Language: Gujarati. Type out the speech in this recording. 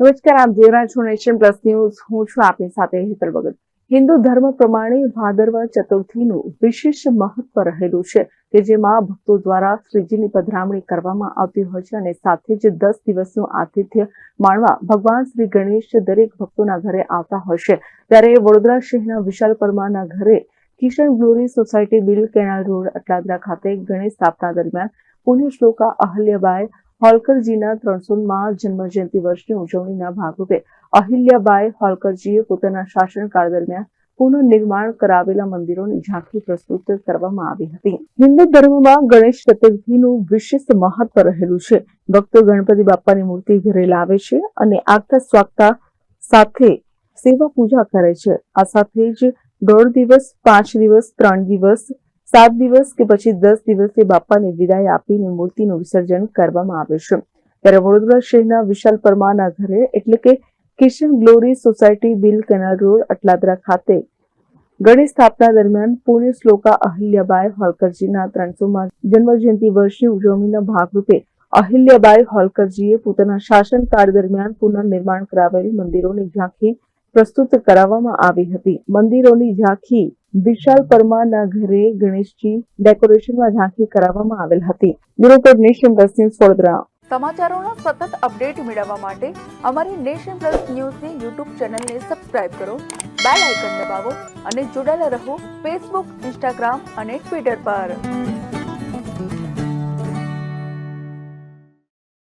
નમસ્કાર, આપ જોઈ રહ્યા છો નેશન પ્લસ ન્યૂઝ. હું છું આપની સાથે હેતલ ભગત. હિન્દુ ધર્મ પ્રમાણે ભાદરવા ચતુર્થીનું વિશેષ મહત્વ રહેલું છે કે જેમાં ભક્તો દ્વારા શ્રીજીની પધરામણી કરવામાં આવતી હોય છે અને સાથે જ દસ દિવસનું આતિથ્ય માણવા ભગવાન શ્રી ગણેશ દરેક ભક્તોના ઘરે આવતા હોય છે. ત્યારે વડોદરા શહેરના વિશાલ પરમારના ઘરે Kishan glory society Bil canal road, Atladara ખાતે ગણેશ સ્થાપના દરમિયાન પુણ્ય શ્લોકા અહલ્યાબાઈ હોલકરજીના ત્રણસોમાં જન્મજયંતિ વર્ષની ઉજવણીના ભાગરૂપે અહિલ્યાબાઈ હોલકરજીએ પોતાના શાસનકાળ દરમિયાન પુનઃનિર્માણ કરાવેલા મંદિરોની ઝાંખી પ્રસ્તુત કરવામાં આવી હતી. હિન્દુ ધર્મમાં ગણેશ ચતુર્થીનું વિશેષ મહત્વ રહેલું છે. ભક્તો ગણપતિ બાપ્પાની મૂર્તિ ઘરે લાવે છે અને આગતા સ્વાગતા સાથે સેવા પૂજા કરે છે. આ સાથે જ દોઢ દિવસ, પાંચ દિવસ, ત્રણ દિવસ સાત દિવસ કે પછી દસ દિવસે બાપાને વિદાય આપીને મૂર્તિનું વિસર્જન કરવામાં આવે છે. ત્યારે વડોદરા શહેરના વિશાલ પરમારના ઘરે એટલે કે Kishan glory society Bil canal road, Atladara ખાતે ગણેશ સ્થાપના દરમિયાન પુણ્ય શ્લોકા અહિલ્યાબાઈ હોલકરજીના ત્રણસોમાં જન્મજયંતિ વર્ષની ઉજવણીના ભાગરૂપે અહિલ્યાબાઈ હોલકરજીએ પોતાના શાસનકાળ દરમિયાન પુનર્નિર્માણ કરાવેલી મંદિરોની ઝાંખી પ્રસ્તુત કરાવવામાં આવી હતી. મંદિરોની ઝાંખી વિશાલ પરમારના ઘરે ગણેશજી ડેકોરેશનમાં ઝાંખી કરાવવામાં આવેલ હતી. Bureau nation plus news Vadodara. સમાચારોના સતત અપડેટ મેળવવા માટે અમારી નેશન પ્લસ ન્યૂઝની યુટ્યુબ ચેનલને સબસ્ક્રાઇબ કરો, બેલ આઇકન દબાવો અને જોડાયેલા રહો ફેસબુક, ઇન્સ્ટાગ્રામ અને ટ્વિટર પર.